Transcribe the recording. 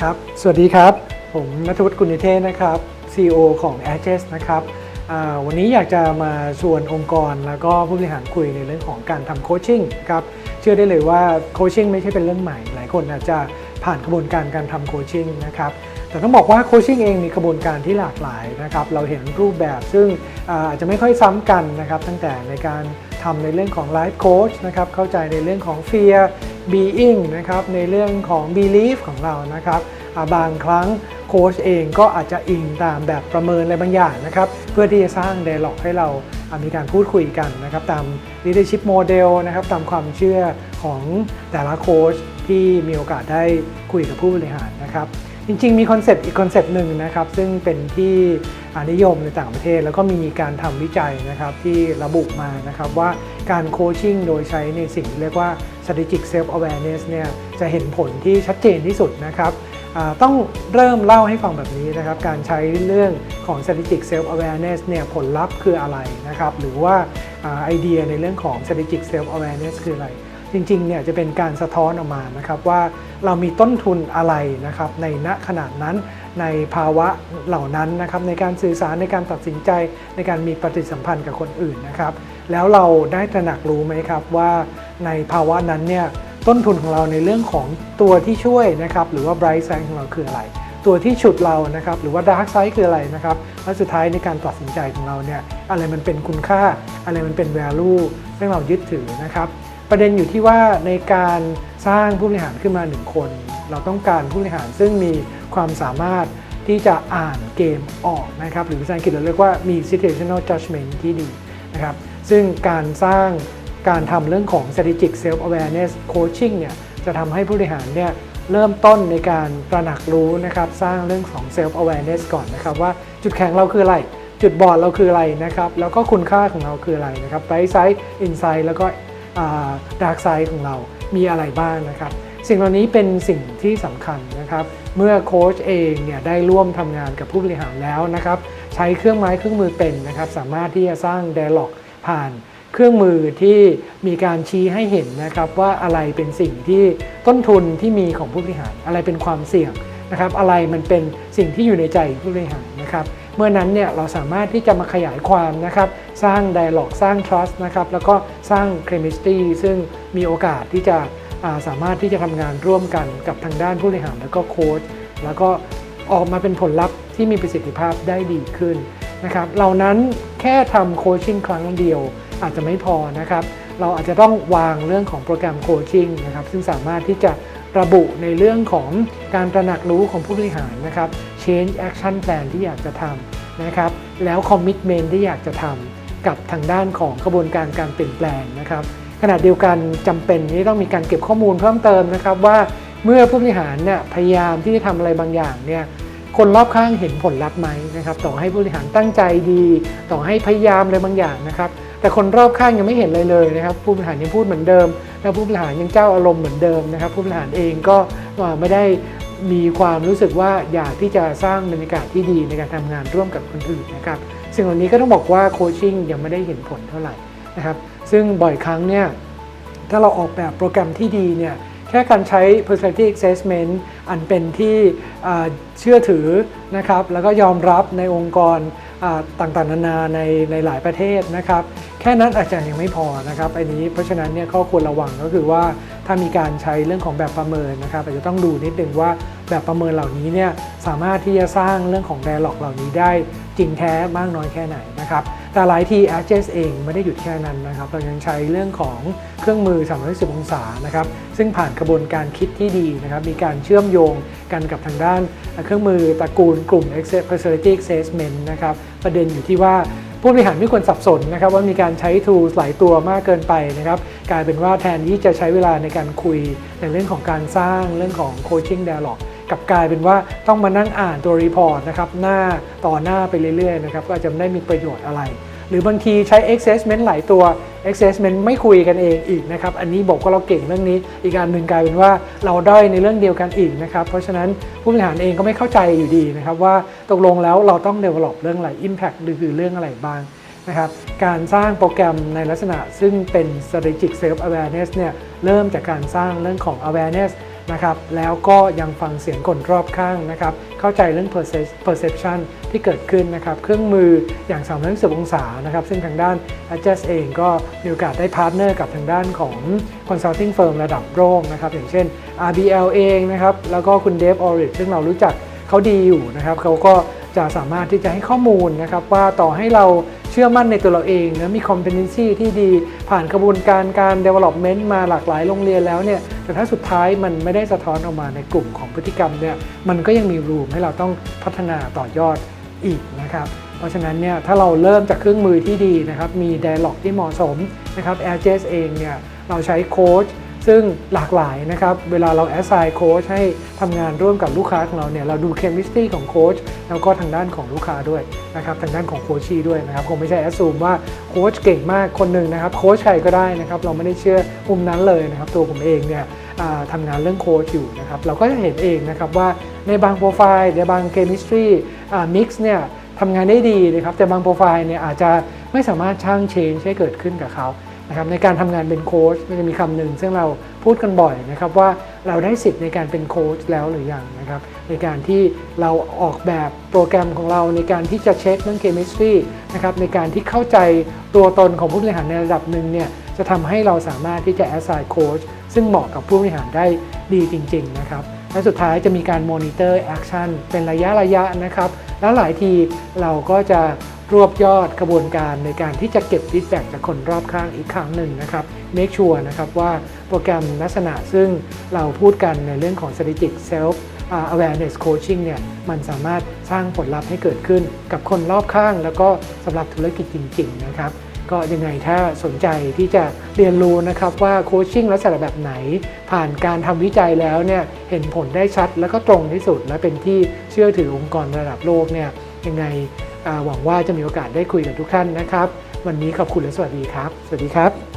ครับ สวัสดีครับ ผมนัทวุฒิกุลนิเทศนะครับ CEO ของ a g e s นะครับวันนี้อยากจะมาชวนองค์กรแล้วก็ผู้บริหารคุยในเรื่องของการทำโคชชิ่งครับ เชื่อได้เลยว่าโคชชิ่งไม่ใช่เป็นเรื่องใหม่ หลายคนอาจจะผ่านกระบวนการการทำโคชชิ่งนะครับแต่ต้องบอกว่าโคชชิ่งเองมีกระบวนการที่หลากหลายนะครับ เราเห็นรูปแบบซึ่งอาจจะไม่ค่อยซ้ำกันนะครับ ตั้งแต่ในการ ทำในเรื่องของ Life Coach นะครับ เข้าใจในเรื่องของ Fear Being นะครับ ในเรื่องของ Belief ของเรานะครับบางครั้งโค้ชเองก็อาจจะอิงตามแบบประเมินอะไรบางอย่างนะครับ เพื่อที่จะสร้าง dialog ให้เราอ่ามีการพูดคุยกันนะครับ ตาม leadership model นะครับ ตามความเชื่อของแต่ละโค้ชที่มีโอกาสได้คุยกับผู้บริหารนะครับ จริง ๆ มีคอนเซปต์อีกคอนเซปต์หนึ่งนะครับ ซึ่งเป็นที่นิยมในต่างประเทศ แล้วก็มีการทำวิจัยนะครับที่ระบุมานะครับว่าการโคชชิ่งโดยใช้ในสิ่งเรียกว่า strategic self awareness เนี่ยจะเห็นผลที่ชัดเจนที่สุดนะครับต้องเริ่มเล่าให้ฟังแบบนี้นะครับ การใช้เรื่องของ strategic self awareness เนี่ยผลลัพธ์คืออะไรนะครับ หรือว่าอ่าไอเดียในเรื่องของ strategic self awareness คืออะไร จริงๆเนี่ยจะเป็นการสะท้อนออกมานะครับว่าเรามีต้นทุนอะไรนะครับในณขนาดนั้นในภาวะเหล่านั้นนะครับในการสื่อสารในการตัดสินใจในการมีปฏิสัมพันธ์กับคนอื่นนะครับแล้วเราได้ตระหนักรู้ไหมครับว่าในภาวะนั้นเนี่ยต้นทุนของเราในเรื่องของตัวที่ช่วยนะครับหรือว่า bright side ของเราคืออะไร ตัวที่ฉุดเรานะครับหรือว่า dark side คืออะไรนะครับและสุดท้ายในการตัดสินใจของเราเนี่ยอะไรมันเป็นคุณค่า อะไรมันเป็น value ที่เรายึดถือนะครับ ประเด็นอยู่ที่ว่าในการสร้างผู้บริหารขึ้นมาหนึ่งคน เราต้องการผู้บริหารซึ่งมีความสามารถที่จะอ่านเกมออกนะครับหรือภาษาอังกฤษเราเรียกว่ามี situational judgment ที่ดีนะครับซึ่งการสร้างการทำเรื่องของ strategic self awareness coaching เนี่ยจะทำให้ผู้บริหารเนี่ยเริ่มต้นในการตระหนักรู้นะครับสร้างเรื่องของ self awareness ก่อนนะครับว่าจุดแข็งเราคืออะไร จุดบอดเราคืออะไรนะครับแล้วก็คุณค่าของเราคืออะไรนะครับ bright side insight แล้วก็ ดาร์กไซด์ของเรามีอะไรบ้างนะครับสิ่งเหล่านี้เป็นสิ่งที่สำคัญนะครับ เมื่อโค้ชเองเนี่ยได้ร่วมทำงานกับผู้บริหารแล้วนะครับ ใช้เครื่องไม้เครื่องมือเป็นนะครับ สามารถที่จะสร้าง d ด a l o g ผ่านเครื่องมือที่มีการชี้ให้เห็นนะครับ ว่าอะไรเป็นสิ่งที่ต้นทุนที่มีของผู้บริหาร อะไรเป็นความเสี่ยงนะครับ อะไรมันเป็นสิ่งที่อยู่ในใจผู้บริหารนะครับ มื่อนั้นเนี่ยเราสามารถที่จะมาขยายความนะครับ สร้าง dialog สร้าง trust นะครับ แล้วก็สร้าง chemistry ซึ่งมีโอกาสที่จะาสามารถที่จะทำงานร่วมกันกับทางด้านผู้บริหารแล้วก็โค้ชแล้วก็ออกมาเป็นผลลัพธ์ที่มีประสิทธิภาพได้ดีขึ้นนะครับเหล่านั้นแค่ทำโคชชิ่งครั้งเดียวอาจจะไม่พอนะครับ เราอาจจะต้องวางเรื่องของโปรแกรมโคชชิ่งนะครับ ซึ่งสามารถที่จะระบุในเรื่องของการตระหนักรู้ของผู้บริหารนะครับ change action plan ที่อยากจะทำนะครับ แล้ว commitment ที่อยากจะทำกับทางด้านของกระบวนการการเปลี่ยนแปลงนะครับ ขณะเดียวกันจำเป็นที่ต้องมีการเก็บข้อมูลเพิ่มเติมนะครับว่าเมื่อผู้บริหารเนี่ยพยายามที่จะทำอะไรบางอย่างเนี่ยคนรอบข้างเห็นผลลัพธ์ไหมนะครับ ต่อให้ผู้บริหารตั้งใจดี ต่อให้พยายามอะไรบางอย่างนะครับแต่คนรอบข้างยังไม่เห็นเลยเลยนะครับ ผู้บริหารยังพูดเหมือนเดิม แล้วผู้บริหารยังเจ้าอารมณ์เหมือนเดิมนะครับ ผู้บริหารเองก็ไม่ได้ มีความรู้สึกว่าอยากที่จะสร้างบรรยากาศที่ดีในการทำงานร่วมกับคนอื่นนะครับสิ่งเหล่านี้ก็ต้องบอกว่าโคชชิ่งยังไม่ได้เห็นผลเท่าไหร่นะครับซึ่งบ่อยครั้งเนี่ยถ้าเราออกแบบโปรแกรมที่ดีเนี่ยแค่การใช้ personality assessment อันเป็นที่เชื่อถือนะครับ แล้วก็ยอมรับในองค์กรต่างๆ นานาในหลายประเทศนะครับ แค่นั้นอาจจะยังไม่พอนะครับอันนี้เพราะฉะนั้นเนี่ยข้อควรระวังก็คือว่าถ้ามีการใช้เรื่องของแบบประเมินนะครับอาจจะต้องดูนิดนึงว่าแบบประเมินเหล่านี้เนี่ยสามารถที่จะสร้างเรื่องของ dialog เหล่านี้ได้จริงแท้มากน้อยแค่ไหนนะครับแต่หลายที a g e s เองไม่ได้หยุดแค่นั้นนะครับเรายังใช้เรื่องของเครื่องมือ360องศานะครับซึ่งผ่านกระบวนการคิดที่ดีนะครับมีการเชื่อมโยงกันกับทางด้านเครื่องมือตระกูลกลุ่ม personality assessment นะครับประเด็นอยู่ที่ว่า ผู้บริหารไม่ควรสับสนนะครับว่ามีการใช้ tools หลายตัวมากเกินไปนะครับกลายเป็นว่าแทนที่จะใช้เวลาในการคุยในเรื่องของการสร้างเรื่องของ coaching dialog กลับกลายเป็นว่าต้องมานั่งอ่านตัวรีพอร์ตนะครับหน้าต่อหน้าไปเรื่อยๆนะครับก็อาจจะไม่ได้มีประโยชน์อะไร หรือบางทีใช้ assessment หลายตัว Accessment ไม่คุยกันเองอีกนะครับ อันนี้บอกว่าเราเก่งเรื่องนี้ อีกอันหนึ่งกลายเป็นว่าเราด้อยในเรื่องเดียวกันอีกนะครับ เพราะฉะนั้นผู้บริหารเองก็ไม่เข้าใจอยู่ดีนะครับว่าตกลงแล้วเราต้อง develop เรื่องอะไร impact หรือคือเรื่องอะไรบ้างนะครับการสร้างโปรแกรมในลักษณะซึ่งเป็น strategic self awareness เนี่ยเริ่มจากการสร้างเรื่องของ awareness นะครับ แล้วก็ยังฟังเสียงคนรอบข้างนะครับ เข้าใจเรื่อง perception ที่เกิดขึ้นนะครับ เครื่องมืออย่าง360องศานะครับ ซึ่งทางด้าน Adjust เองก็มีโอกาสได้พาร์ทเนอร์กับทางด้านของ consulting firm ระดับโลกนะครับ อย่างเช่น RBL เองนะครับ แล้วก็คุณเดฟออริซึ่งเรารู้จักเขาดีอยู่นะครับ เขาก็จะสามารถที่จะให้ข้อมูลนะครับว่าต่อให้เรา เชื่อมั่นในตัวเราเองนะมี competency ที่ดีผ่านกระบวนการการ development มาหลากหลายโรงเรียนแล้วเนี่ยแต่ถ้าสุดท้ายมันไม่ได้สะท้อนออกมาในกลุ่มของพฤติกรรมเนี่ยมันก็ยังมีรูมให้เราต้องพัฒนาต่อยอดอีกนะครับเพราะฉะนั้นเนี่ยถ้าเราเริ่มจากเครื่องมือที่ดีนะครับมี dialog ที่เหมาะสมนะครับ a i r j s เองเนี่ยเราใช้โค้ช ซึ่งหลากหลายนะครับ เวลาเรา assign โค้ชให้ทำงานร่วมกับลูกค้าของเราเนี่ย เราดู chemistry ของโค้ชแล้วก็ทางด้านของลูกค้าด้วยนะครับ ทางด้านของโคชีด้วยนะครับ คงไม่ใช่ assume ว่าโค้ชเก่งมากคนหนึ่งนะครับ โค้ชใครก็ได้นะครับ เราไม่ได้เชื่อมุมนั้นเลยนะครับ ตัวผมเองเนี่ยทำงานเรื่องโค้ชอยู่นะครับ เราก็จะเห็นเองนะครับว่าในบางโปรไฟล์ในบาง chemistry มิกซ์เนี่ยทำงานได้ดีนะครับ แต่บางโปรไฟล์เนี่ยอาจจะไม่สามารถช่างเชนให้เกิดขึ้นกับเขา นะครับในการทำงานเป็นโค้ชมันจะมีคำหนึ่งซึ่งเราพูดกันบ่อยนะครับว่าเราได้สิทธิ์ในการเป็นโค้ชแล้วหรือยังนะครับในการที่เราออกแบบโปรแกรมของเราในการที่จะเช็คเรื่องเคมิสตรีนะครับในการที่เข้าใจตัวตนของผู้บริหารในระดับหนึ่งเนี่ยจะทำให้เราสามารถที่จะ assign coach ซึ่งเหมาะกับผู้บริหารได้ดีจริง ๆ นะครับและสุดท้ายจะมีการ monitor action เป็นระยะระยะนะครับ แล้วหลายทีเราก็จะ รวบยอดกระบวนการในการที่จะเก็บ feedback จากคนรอบข้างอีกครั้งหนึ่งนะครับ make sure นะครับว่าโปรแกรมลักษณะซึ่งเราพูดกันในเรื่องของ strategic self awareness coaching เนี่ยมันสามารถสร้างผลลัพธ์ให้เกิดขึ้นกับคนรอบข้าง แล้วก็สำหรับธุรกิจจริง ๆ นะครับก็ยังไงถ้าสนใจที่จะเรียนรู้นะครับว่าโคชชิ่งลักษณะแบบไหน ผ่านการทำวิจัยแล้วเนี่ยเห็นผลได้ชัดแล้วก็ตรงที่สุดและเป็นที่เชื่อถือองค์กรระดับโลกเนี่ยยังไง หวังว่าจะมีโอกาสได้คุยกับทุกท่านนะครับ วันนี้ขอบคุณและสวัสดีครับ สวัสดีครับ